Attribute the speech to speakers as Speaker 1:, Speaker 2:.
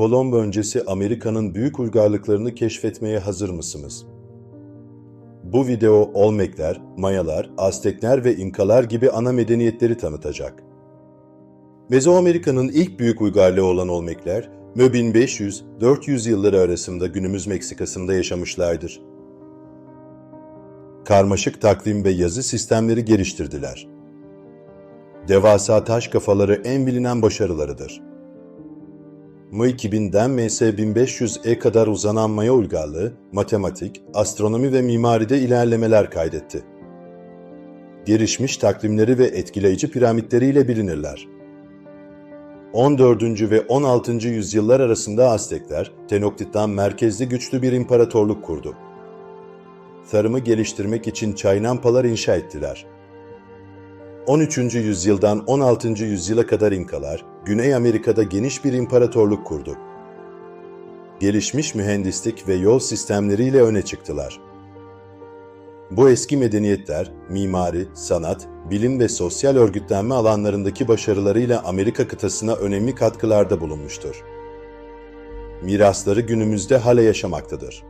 Speaker 1: Kolombo öncesi Amerika'nın büyük uygarlıklarını keşfetmeye hazır mısınız? Bu video Olmekler, Mayalar, Aztekler ve İnkalar gibi ana medeniyetleri tanıtacak. Mezoamerika'nın ilk büyük uygarlığı olan Olmekler, Mö 1500-400 yılları arasında günümüz Meksika'sında yaşamışlardır. Karmaşık takvim ve yazı sistemleri geliştirdiler. Devasa taş kafaları en bilinen başarılarıdır. Mı 2000'den MS 1500'e kadar uzanan Maya uygarlığı, matematik, astronomi ve mimaride ilerlemeler kaydetti. Gelişmiş takvimleri ve etkileyici piramitleriyle bilinirler. 14. ve 16. yüzyıllar arasında Aztekler, Tenochtitlan merkezli güçlü bir imparatorluk kurdu. Tarımı geliştirmek için çaynampalar inşa ettiler. 13. yüzyıldan 16. yüzyıla kadar İnkalar, Güney Amerika'da geniş bir imparatorluk kurdu. Gelişmiş mühendislik ve yol sistemleriyle öne çıktılar. Bu eski medeniyetler, mimari, sanat, bilim ve sosyal örgütlenme alanlarındaki başarılarıyla Amerika kıtasına önemli katkılarda bulunmuştur. Mirasları günümüzde hala yaşamaktadır.